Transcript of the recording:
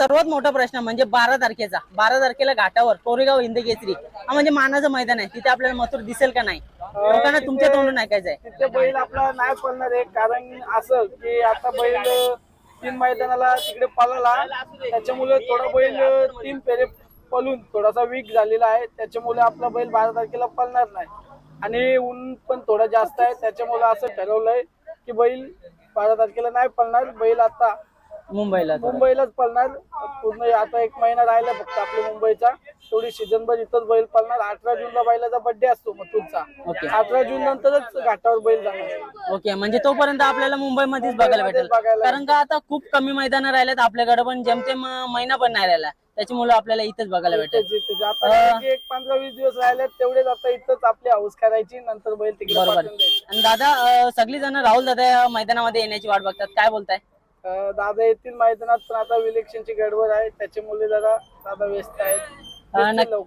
सर्वात मोठा प्रश्न म्हणजे बारा तारखेचा. बारा तारखेला घाटावर कोरेगाव हिंद केसरी. हा म्हणजे मानाचं मैदान आहे. तिथे आपल्याला मथुर दिसेल का नाही? लोकांना तुमच्या तोंडून ऐकायचं आहे. तिथे बैल आपला नाही पळणार आहे. कारण असं की आता बैल तीन मैदानाला तिकडे पळाला. त्याच्यामुळे थोडा बैल तीन फेरे पळून थोडासा वीक झालेला आहे. त्याच्यामुळे आपला बैल बारा तारखेला पळणार नाही. आणि ऊन पण थोडं जास्त आहे. त्याच्यामुळे असं ठरवलंय की बैल बारा तारखेला नाही पळणार. बैल आता मुंबईला. मुंबईलाच पळणार. पूर्ण आता एक महिना राहिला फक्त आपल्या मुंबईचा. तेवढी सीझनभर इथंच बैल पळणार. अठरा जूनला बैलाचा बर्थडे असतो मथुरचा ओके. अठरा जून नंतरच घाटावर बैल जाणार. ओके म्हणजे तोपर्यंत आपल्याला मुंबईमध्येच बघायला भेटेल. बघायला कारण का आता खूप कमी मैदानं राहिलेत आपल्याकडे पण. जेमतेम महिना पण नाही राहिला. त्याच्यामुळे आपल्याला इथेच बघायला भेटेल. इथेच-. आता एक पंधरा वीस दिवस राहिले तेवढेच आता इथंच आपली हाऊस करायची. नंतर बैल तिकडे बरोबर. पाठवून द्यायची. आणि दादा सगळी जण राहुल दादा या मैदानामध्ये येण्याची वाट बघतात. काय बोलताय? दादा येतील मैदानात पण आता इलेक्शनची गडबड आहे त्याच्यामुळे जरा दादा व्यस्त आहेत नक्की-.